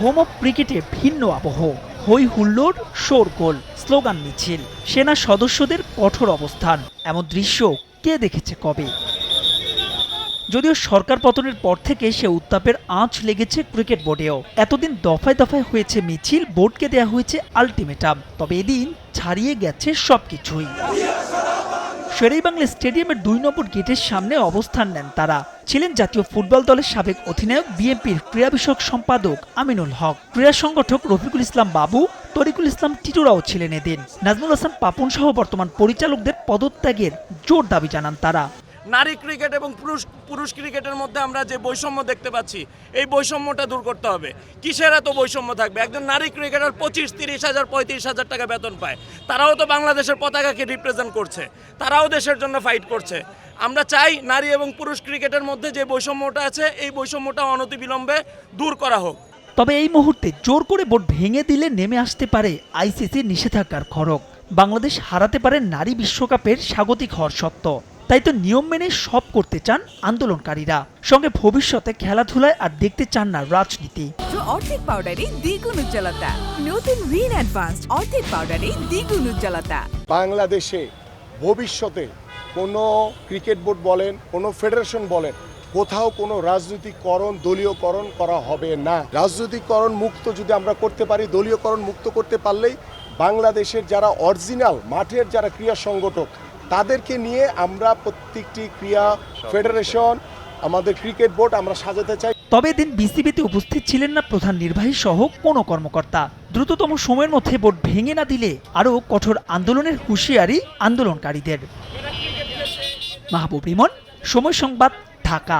Home of ক্রিকেটে ভিন্ন আবহ। হই হুল্লোড়, শোরগোল, স্লোগান মিছিল, সেনা সদস্যদের কঠোর অবস্থান, এমন দৃশ্য কে দেখেছে কবে? যদিও সরকার পতনের পর থেকে সে উত্তাপের আঁচ লেগেছে ক্রিকেট বোর্ডেও। এতদিন দফায় দফায় হয়েছে মিছিল, বোর্ডকে দেয়া হয়েছে আলটিমেটাম। তবে এদিন ছাড়িয়ে গেছে সবকিছুই। শেরেবাংলা স্টেডিয়ামের দুই নম্বর গেটের সামনে অবস্থান নেন তারা। ছিলেন জাতীয় ফুটবল দলের সাবেক অধিনায়ক, বিএনপির ক্রীড়া বিষয়ক সম্পাদক আমিনুল হক। ক্রীড়া সংগঠক রফিকুল ইসলাম বাবু, তরিকুল ইসলাম টিটুরাও ছিলেন এদিন। নাজমুল হাসান পাপন সহ বর্তমান পরিচালকদের পদত্যাগের জোর দাবি জানান তারা। নারী ক্রিকেট এবং পুরুষ পুরুষ ক্রিকেটের মধ্যে আমরা যে বৈষম্য দেখতে পাচ্ছি, এই বৈষম্যটা দূর করতে হবে। কিসের এত বৈষম্য থাকবে? একজন নারী ক্রিকেটার পঁচিশ, তিরিশ হাজার, পঁয়ত্রিশ হাজার টাকা বেতন পায়। তারাও তো বাংলাদেশের পতাকাকে রিপ্রেজেন্ট করছে। তারাও দেশের জন্য ফাইট করছে। আমরা চাই নারী এবং পুরুষ ক্রিকেটের মধ্যে যে বৈষম্যটা আছে এই বৈষম্যটা অনতিবিলম্বে দূর করা হোক। তবে এই মুহূর্তে জোর করে বোর্ড ভেঙে দিলে নেমে আসতে পারে আইসিসির নিষেধাজ্ঞার খড়ক বাংলাদেশ হারাতে পারে নারী বিশ্বকাপের স্বাগতিক হওয়ার সত্ত্ব তাই তো নিয়ম মেনে সব করতে চান আন্দোলনকারীরা। সঙ্গে ভবিষ্যতে খেলাধুলায় আর দেখতে চান না রাজনীতি। অর্ধেক পাউডারে দ্বিগুণ উজ্জ্বলতা। নতুন রিন অ্যাডভান্সড অর্ধেক পাউডারে দ্বিগুণ উজ্জ্বলতা। বাংলাদেশে ভবিষ্যতে কোনো ক্রিকেট বোর্ড বলেন, কোনো ফেডারেশন বলেন, কোথাও কোনো রাজনৈতিকরণ, দলীয়করণ করা হবে না। রাজনৈতিককরণ মুক্ত যদি আমরা করতে পারি, দলীয়করণ মুক্ত করতে পারলেই বাংলাদেশের যারা অরিজিনাল, মাঠের যারা ক্রীড়া সংগঠক, তাদেরকে নিয়ে আমরা প্রত্যেকটি ক্রীড়া ফেডারেশন, আমাদের ক্রিকেট বোর্ড আমরা সাজাতে চাই। তবে দিন বিসিবিতে উপস্থিত ছিলেন না প্রধান নির্বাহী সহ কোনো কর্মকর্তা। দ্রুততম সময়ের মধ্যে বোর্ড ভেঙে না দিলে আরও কঠোর আন্দোলনের হুঁশিয়ারি আন্দোলনকারীদের। মাহবুব রিমন সময় সংবাদ ঢাকা।